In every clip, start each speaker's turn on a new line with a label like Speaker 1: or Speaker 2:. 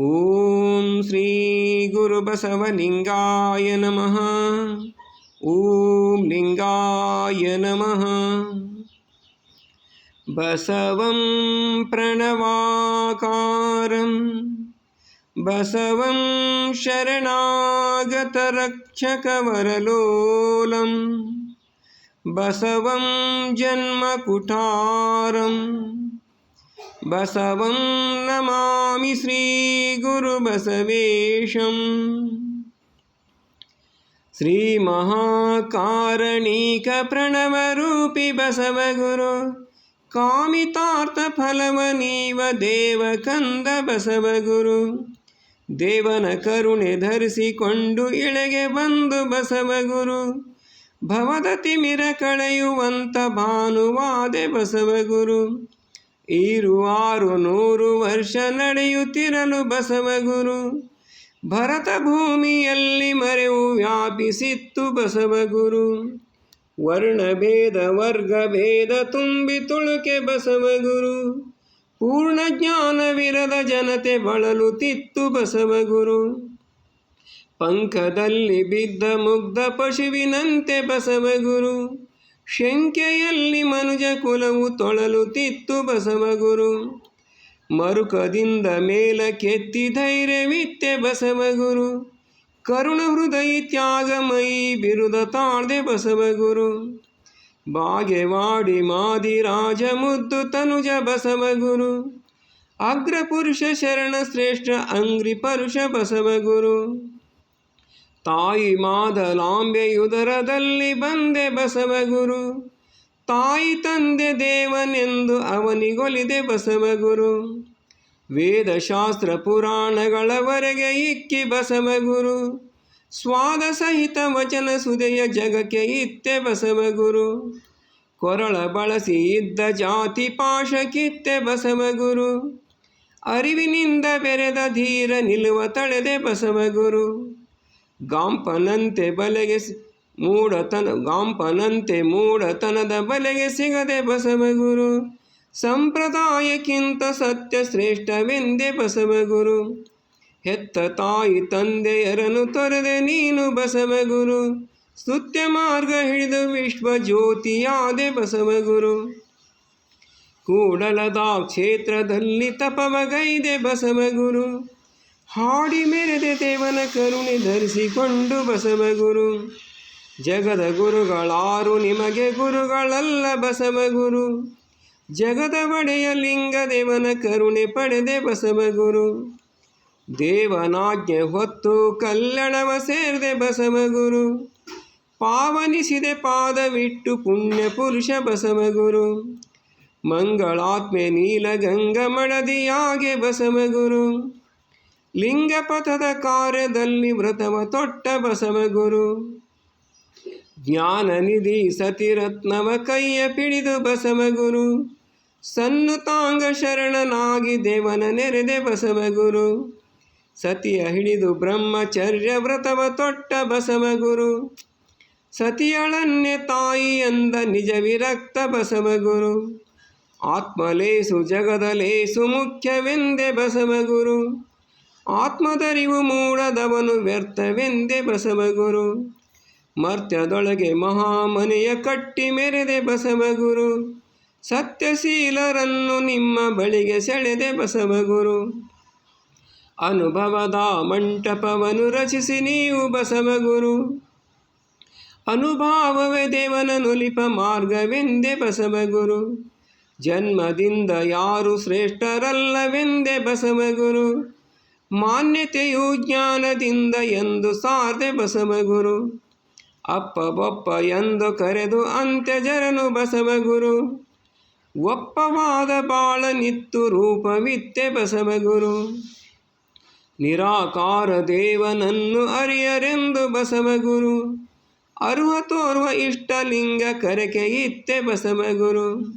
Speaker 1: ॐ श्रीगुरुबसवलिङ्गाय नमः। ॐ लिङ्गाय नमः। बसवं प्रणवाकारं। बसवं शरणागतरक्षकवरलोलम्। बसवं जन्मकुठारम्। ಬಸವಂ ನಮಾಮಿ ಶ್ರೀ ಗುರು ಬಸವೇಶಂ ಶ್ರೀ ಮಹಾಕಾರಣೀಕ ಪ್ರಣವರೂಪಿ ಬಸವಗುರು ಕಾಮಿತಾರ್ಥ ಫಲವ ನೀವ ದೇವಕಂದ ಬಸವಗುರು ದೇವನ ಕರುಣೆ ಧರಿಸಿಕೊಂಡು ಇಳೆಗೆ ಬಂದು ಬಸವಗುರು ಭವದ ತಿಮಿರ ಕಳೆಯುವಂತ ಭಾನುವಾದೆ ಬಸವಗುರು ಈರುವಾರು ನೂರು ವರ್ಷ ನಡೆಯುತ್ತಿರಲು ಬಸವಗುರು ಭರತ ಭೂಮಿಯಲ್ಲಿ ಮರೆವು ವ್ಯಾಪಿಸಿತ್ತು ಬಸವಗುರು ವರ್ಣಭೇದ ವರ್ಗಭೇದ ತುಂಬಿ ತುಳುಕೆ ಬಸವಗುರು ಪೂರ್ಣ ಜ್ಞಾನವಿರದ ಜನತೆ ಬಳಲುತ್ತಿತ್ತು ಬಸವಗುರು ಪಂಕದಲ್ಲಿ ಬಿದ್ದ ಮುಗ್ಧ ಪಶುವಿನಂತೆ ಬಸವಗುರು ಶಂಕೆಯಲ್ಲಿ ಮನುಜ ಕುಲವು ತೊಳಲುತ್ತಿತ್ತು ಬಸವಗುರು. ಮರುಕದಿಂದ ಮೇಲ ಕೆತ್ತಿ ಧೈರ್ಯವಿತ್ತೆ ಬಸವಗುರು. ಕರುಣ ಹೃದಯ ತ್ಯಾಗಮಯಿ ಬಿರುದ ತಾಳ್ದೆ ಬಸವಗುರು. ಬಾಗೆವಾಡಿ ಮಾದಿ ರಾಜ ಮುದ್ದು ತನುಜ ಬಸವಗುರು. ಅಗ್ರ ಪುರುಷ ಶರಣ ಶ್ರೇಷ್ಠ ಅಂಗ್ರಿ ಪರುಷ ಬಸವಗುರು. ತಾಯಿ ಮಾದಲಾಂಬೆಯುದರದಲ್ಲಿ ಬಂದೆ ಬಸವಗುರು. ತಾಯಿ ತಂದೆ ದೇವನೆಂದು ಅವನಿಗೊಲಿದೆ ಬಸವಗುರು. ವೇದಶಾಸ್ತ್ರ ಪುರಾಣಗಳವರೆಗೆ ಇಕ್ಕಿ ಬಸವಗುರು. ಸ್ವಾದ ಸಹಿತ ವಚನ ಸುದೆಯ ಜಗಕ್ಕೆ ಇತ್ತೆ ಬಸವಗುರು. ಕೊರಳ ಬಳಸಿ ಇದ್ದ ಜಾತಿ ಪಾಶ ಕಿತ್ತೆ ಬಸವಗುರು. ಅರಿವಿನಿಂದ ಬೆರೆದ ಧೀರ ನಿಲುವ ತಳೆದೆ ಬಸವಗುರು. ಗಾಂಪನಂತೆ ಬಲೆಗೆ ಮೂಡತನ ಗಾಂಪನಂತೆ ಮೂಡತನದ ಬಲೆಗೆ ಸಿಗದೆ ಬಸವಗುರು. ಸಂಪ್ರದಾಯಕ್ಕಿಂತ ಸತ್ಯ ಶ್ರೇಷ್ಠವೆಂದೆ ಬಸವಗುರು. ಹೆತ್ತ ತಾಯಿ ತಂದೆಯರನ್ನು ತೊರೆದೆ ನೀನು ಬಸವಗುರು. ಸ್ತುತ್ಯ ಮಾರ್ಗ ಹಿಡಿದು ವಿಶ್ವ ಜ್ಯೋತಿಯಾದೆ ಬಸವಗುರು. ಕೂಡಲದ ಕ್ಷೇತ್ರದಲ್ಲಿ ತಪವಗೈದೆ ಬಸವಗುರು. ಹಾಡಿ ಮೆರೆದೆ ದೇವನ ಕರುಣೆ ಧರಿಸಿಕೊಂಡು ಬಸವಗುರು ಜಗದ ಗುರುಗಳಾರು ನಿಮಗೆ ಗುರುಗಳಲ್ಲ ಬಸವಗುರು ಜಗದ ಒಡೆಯ ಲಿಂಗ ದೇವನ ಕರುಣೆ ಪಡೆದೆ ಬಸವಗುರು ದೇವನಾಜ್ಞೆ ಹೊತ್ತು ಕಲ್ಯಾಣವ ಸೇರಿದೆ ಬಸವಗುರು ಪಾವನಿಸಿದೆ ಪಾದವಿಟ್ಟು ಪುಣ್ಯ ಪುರುಷ ಬಸವಗುರು ಮಂಗಳಾತ್ಮೆ ನೀಲಗಂಗ ಮಡದಿಯಾಗೆ ಬಸವಗುರು ಲಿಂಗಪಥದ ಕಾರ್ಯದಲ್ಲಿ ವ್ರತವ ತೊಟ್ಟ ಬಸವಗುರು ಜ್ಞಾನನಿಧಿ ಸತಿರತ್ನವ ಕೈಯ ಪಿಡಿದು ಬಸವಗುರು ಸನ್ನುತಾಂಗ ಶರಣನಾಗಿ ದೇವನ ನೆರೆದೆ ಬಸವಗುರು ಸತಿಯ ಹಿಡಿದು ಬ್ರಹ್ಮಚರ್ಯ ವ್ರತವ ತೊಟ್ಟ ಬಸವಗುರು ಸತಿಯಳನ್ನೇ ತಾಯಿ ಎಂದ ನಿಜ ವಿರಕ್ತ ಬಸವಗುರು ಆತ್ಮಲೇಸು ಜಗದಲೇಸು ಮುಖ್ಯವೆಂದೆ ಬಸವಗುರು ಆತ್ಮದರಿವು ಮೂಡದವನು ವ್ಯರ್ಥವೆಂದೇ ಬಸವಗುರು. ಮರ್ತ್ಯದೊಳಗೆ ಮಹಾಮನೆಯ ಕಟ್ಟಿ ಮೆರೆದೆ ಬಸವಗುರು. ಸತ್ಯಶೀಲರನ್ನು ನಿಮ್ಮ ಬಳಿಗೆ ಸೆಳೆದೆ ಬಸವಗುರು. ಅನುಭವದ ಮಂಟಪವನ್ನು ರಚಿಸಿ ನೀವು ಬಸವಗುರು. ಅನುಭಾವವೇ ದೇವನ ನುಲಿಪ ಮಾರ್ಗವೆಂದೆ ಬಸವಗುರು. ಜನ್ಮದಿಂದ ಯಾರು ಶ್ರೇಷ್ಠರಲ್ಲವೆಂದೆ ಬಸವಗುರು. ಮಾನ್ಯತೆಯು ಜ್ಞಾನದಿಂದ ಎಂದು ಸಾರ್ದೆ ಬಸವಗುರು. ಅಪ್ಪ ಬೊಪ್ಪ ಎಂದು ಕರೆದು ಅಂತ್ಯಜರನು ಬಸವಗುರು. ಒಪ್ಪವಾದ ಬಾಳ ನಿತ್ತು ರೂಪವಿತ್ತೆ ಬಸವಗುರು. ನಿರಾಕಾರ ದೇವನನ್ನು ಅರಿಯರೆಂದು ಬಸವಗುರು. ಅರ್ಹ ತೋರ್ವ ಇಷ್ಟಲಿಂಗ ಕರಕೆ ಇತ್ತೆ ಬಸವಗುರು.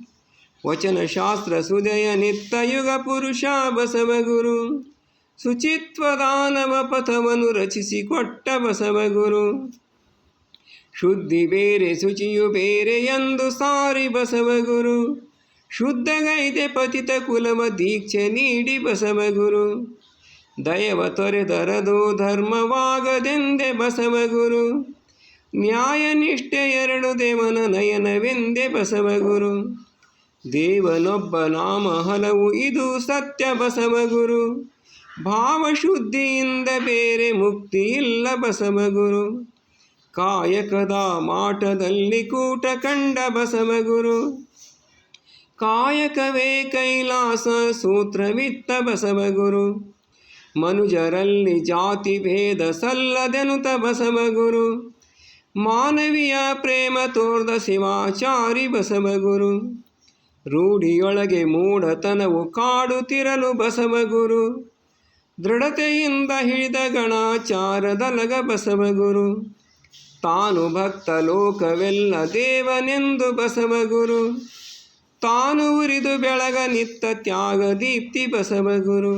Speaker 1: ವಚನ ಶಾಸ್ತ್ರ ಸುದಯ ನಿತ್ತ ಯುಗ ಪುರುಷ ಬಸವಗುರು. ಶುಚಿತ್ವದಾನವ ಪಥವನ್ನು ರಚಿಸಿಕೊಟ್ಟ ಬಸವಗುರು ಶುದ್ಧಿ ಬೇರೆ, ಶುಚಿಯು ಬೇರೆ ಎಂದು ಸಾರಿ ಬಸವಗುರು ಶುದ್ಧಗೈದೆ ಪತಿತ ಕುಲವ ದೀಕ್ಷೆ ನೀಡಿ ಬಸವಗುರು ದಯವ ತೊರೆದರದು ಧರ್ಮವಾಗದೆಂದೆ ಬಸವಗುರು ಗುರು. ನಿಷ್ಠೆ ಎರಡು ದೇವನ ನಯನವೆಂದೆ ಬಸವಗುರು ದೇವನೊಬ್ಬ ನಾಮ ಹಲವು ಇದು ಸತ್ಯ ಬಸವಗುರು ಭಾವಶುದ್ಧಿಯಿಂದ ಬೇರೆ ಮುಕ್ತಿ ಇಲ್ಲ ಬಸವಗುರು. ಕಾಯಕದ ಮಾಟದಲ್ಲಿ ಕೂಟ ಕಂಡ ಬಸವಗುರು. ಕಾಯಕವೇ ಕೈಲಾಸ ಸೂತ್ರವಿತ್ತ ಬಸವಗುರು. ಮನುಜರಲ್ಲಿ ಜಾತಿ ಭೇದ ಸಲ್ಲದೆನುತ ಬಸವಗುರು. ಮಾನವೀಯ ಪ್ರೇಮ ತೋರ್ದ ಶಿವಾಚಾರಿ ಬಸವಗುರು. ರೂಢಿಯೊಳಗೆ ಮೂಢತನವು ಕಾಡುತ್ತಿರಲು ಬಸವಗುರು. ದೃಢತೆಯಿಂದ ಹಿಡಿದ ಗಣಾಚಾರದಲಗ ಬಸವಗುರು ತಾನು ಭಕ್ತ ಲೋಕವೆಲ್ಲ ದೇವನೆಂದು ಬಸವಗುರು ತಾನು ಉರಿದು ಬೆಳಗ ನಿತ್ತ ತ್ಯಾಗ ದೀಪ್ತಿ ಬಸವಗುರು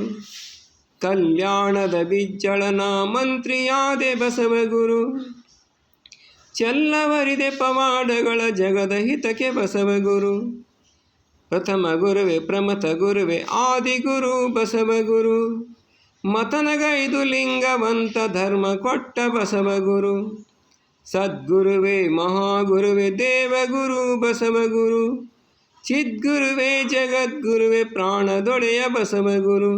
Speaker 1: ಕಲ್ಯಾಣದ ಬಿಜ್ಜಳನ ಮಂತ್ರಿಯಾದೆ ಬಸವಗುರು ಚೆಲ್ಲವರಿದೆ ಪವಾಡಗಳ ಜಗದ ಹಿತಕ್ಕೆ ಬಸವಗುರು ಪ್ರಥಮ ಗುರುವೆ ಪ್ರಮಥ ಗುರುವೆ ಆದಿಗುರು ಬಸವಗುರು ಮತನಗೈದು ಲಿಂಗವಂತ ಧರ್ಮ ಕೊಟ್ಟ ಬಸವಗುರು ಸದ್ಗುರುವೇ ಮಹಾಗುರುವೆ ದೇವಗುರು ಬಸವಗುರು ಚಿದ್ಗುರುವೇ ಜಗದ್ಗುರುವೆ ಪ್ರಾಣದೊಡೆಯ ಬಸವಗುರು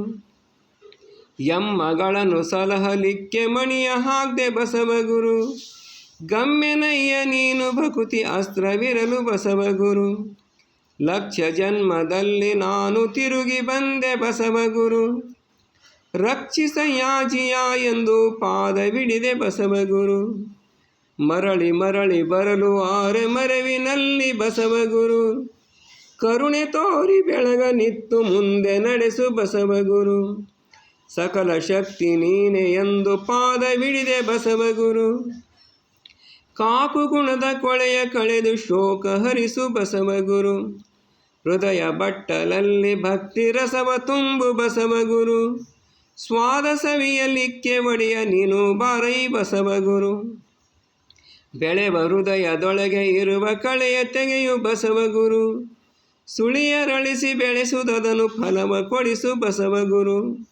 Speaker 1: ಎಮ್ಮಗಳನ್ನು ಸಲಹಲಿಕ್ಕೆ ಮಣಿಯ ಹಾಕ್ದೆ ಬಸವಗುರು ಗಮ್ಯನಯ್ಯ ನೀನು ಭಕುತಿ ಅಸ್ತ್ರವಿರಲು ಬಸವಗುರು ಲಕ್ಷ ಜನ್ಮದಲ್ಲಿ ನಾನು ತಿರುಗಿ ಬಂದೆ ಬಸವಗುರು ರಕ್ಷಿಸಯಾಜಿಯ ಎಂದು ಪಾದವಿಡಿದೆ ಬಸವಗುರು. ಮರಳಿ ಮರಳಿ ಬರಲು ಆರೆ ಮರವಿನಲ್ಲಿ ಬಸವಗುರು. ಕರುಣೆ ತೋರಿ ಬೆಳಗ ನಿತ್ತು ಮುಂದೆ ನಡೆಸು ಬಸವಗುರು. ಸಕಲ ಶಕ್ತಿ ನೀನೆ ಎಂದು ಪಾದವಿಡಿದೆ ಬಸವಗುರು. ಕಾಕು ಗುಣದ ಕೊಳೆಯ ಕಳೆದು ಶೋಕ ಹರಿಸು ಬಸವಗುರು. ಹೃದಯ ಬಟ್ಟಲಲ್ಲಿ ಭಕ್ತಿ ರಸವ ತುಂಬು ಬಸವಗುರು. ಸ್ವಾದ ಸವಿಯಲಿಕ್ಕೆ ಒಡೆಯ ನೀನು ಬಾರೈ ಬಸವಗುರು. ಬೆಳೆ ಹೃದಯದೊಳಗೆ ಇರುವ ಕಳೆಯ ತೆಗೆಯು ಬಸವಗುರು. ಸುಳಿಯರಳಿಸಿ ಬೆಳೆಸುವುದನ್ನು ಫಲವ ಕೊಡಿಸು ಬಸವಗುರು.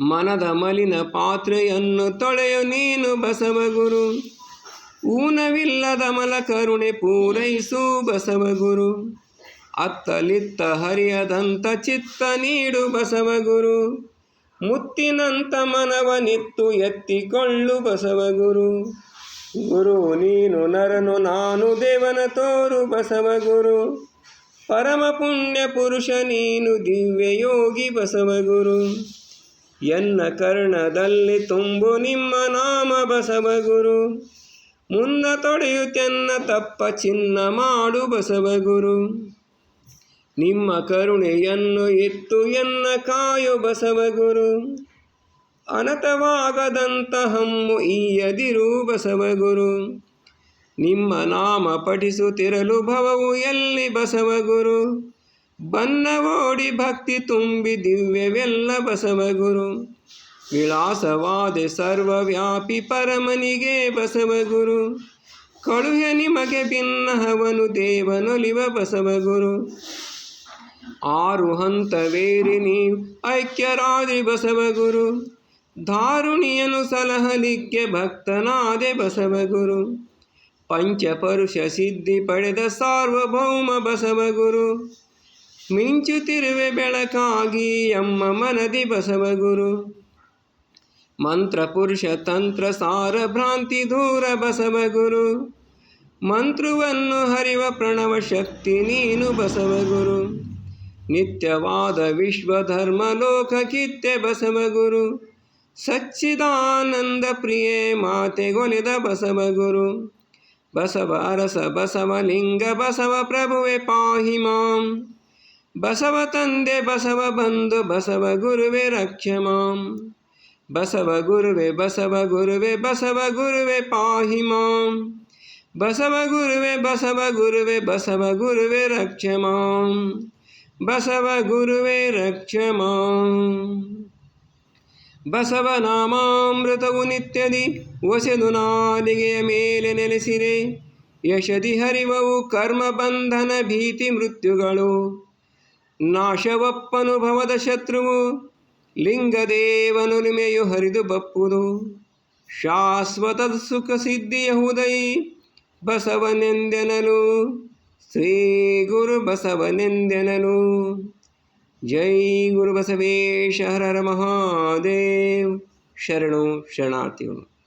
Speaker 1: ಮನದ ಮಲಿನ ಪಾತ್ರೆಯನ್ನು ತೊಳೆಯು ನೀನು ಬಸವಗುರು. ಊನವಿಲ್ಲದ ಮಲ ಕರುಣೆ ಪೂರೈಸು ಬಸವಗುರು. ಅತ್ತಲಿತ್ತ ಹರಿಯದಂತ ಚಿತ್ತ ನೀಡು ಬಸವಗುರು. ಮುತ್ತಿನಂತ ಮನವ ನಿತ್ತು ಎತ್ತಿಕೊಳ್ಳು ಬಸವಗುರು ಗುರು. ನೀನು ನರನು, ನಾನು ದೇವನ ತೋರು ಬಸವಗುರು ಪರಮ ಪುಣ್ಯ ಪುರುಷ, ನೀನು ದಿವ್ಯ ಯೋಗಿ ಬಸವಗುರು ಎನ್ನ ಕರ್ಣದಲ್ಲಿ ತುಂಬು ನಿಮ್ಮ ನಾಮ ಬಸವಗುರು ಮುನ್ನ ತೊಡೆಯುತ್ತೆನ್ನ ತಪ್ಪ ಚಿನ್ನ ಮಾಡು ಬಸವಗುರು ನಿಮ್ಮ ಕರುಣೆಯನ್ನು ಎತ್ತು ಎನ್ನ ಕಾಯು ಬಸವಗುರು. ಅನತವಾಗದಂತ ಹಮ್ಮು ಈಯದಿರು ಬಸವಗುರು. ನಿಮ್ಮ ನಾಮ ಪಠಿಸುತ್ತಿರಲು ಭವವು ಎಲ್ಲಿ ಬಸವಗುರು. ಬನ್ನವೋಡಿ ಭಕ್ತಿ ತುಂಬಿ ದಿವ್ಯವೆಲ್ಲ ಬಸವಗುರು. ವಿಳಾಸವಾದೆ ಸರ್ವವ್ಯಾಪಿ ಪರಮನಿಗೆ ಬಸವಗುರು. ಕಳುಹೆ ನಿಮಗೆ ಭಿನ್ನಹವನು ದೇವನೊಲಿವ ಬಸವಗುರು. ಆರು ಹಂತವೇರಿ ನೀವು ಐಕ್ಯರಾದ್ರಿ ಬಸವಗುರು. ಧಾರುಣಿಯನು ಸಲಹಲಿಕ್ಕೆ ಭಕ್ತನಾದೆ ಬಸವಗುರು. ಪಂಚಪರುಷ ಸಿದ್ಧಿ ಪಡೆದ ಸಾರ್ವಭೌಮ ಬಸವಗುರು. ಮಿಂಚುತ್ತಿರುವೆ ಬೆಳಕಾಗಿ ಎಮ್ಮ ಮನದಿ ಬಸವಗುರು. ಮಂತ್ರ ಪುರುಷ ತಂತ್ರ ಸಾರ ಭ್ರಾಂತಿ ದೂರ ಬಸವಗುರು. ಮಂತ್ರವನ್ನು ಹರಿವ ಪ್ರಣವ ಶಕ್ತಿ ನೀನು ಬಸವಗುರು. ನಿತ್ಯವಾದ ವಿಶ್ವಧರ್ಮ ಲೋಕ ಕಿತ್ತೆ ಬಸವಗುರು. ಸಚ್ಚಿದಾನಂದ ಪ್ರಿಯೆ ಮಾತೆಗೊಲಿದ ಬಸವಗುರು. ಬಸವ ಅರಸ ಬಸವಲಿಂಗ ಬಸವ ಪ್ರಭುವೆ ಪಾಹಿ ಮಾಂ. ಬಸವ ತಂದೆ, ಬಸವ ಬಂಧು, ಬಸವ ಗುರುವೆ ರಕ್ಷ ಮಾಂ. ಬಸವ ಗುರುವೆ ಬಸವ ಗುರುವೆ ಬಸವ ಗುರುವೆ ಪಾಹಿ ಮಾಂ. ಬಸವ ಗುರುವೆ ಬಸವ ಗುರುವೆ ಬಸವ ಗುರುವೆ ರಕ್ಷ ಮಾಂ. ಬಸವ ಗುರುವೇ ರಕ್ಷ ಮಾಂ ಬಸವನಾಮಾಮೃತವು ನಿತ್ಯದಿ ಒಸೆದು ನಾಲಿಗೆಯ ಮೇಲೆ ನೆಲೆಸಿರೆ. ಯಶದಿ ಹರಿವವು ಕರ್ಮ ಬಂಧನ ಭೀತಿ ಮೃತ್ಯುಗಳು. ನಾಶವಪ್ಪನುಭವದ ಶತ್ರುವು. ಲಿಂಗದೇವನುರಿಮೆಯು ಹರಿದು ಬಪ್ಪುದು. ಶಾಶ್ವತ ಸುಖ ಸಿದ್ಧಿಯ ಬಸವನೆಂದೆನಲು. ಶ್ರೀ ಗುರು ಬಸವನೆಂದೆನಲು ಜೈ ಗುರು ಬಸವೇಶ ಹರ ಮಹಾದೇವ್. ಶರಣು ಶರಣಾರ್ಥಿಗಳು.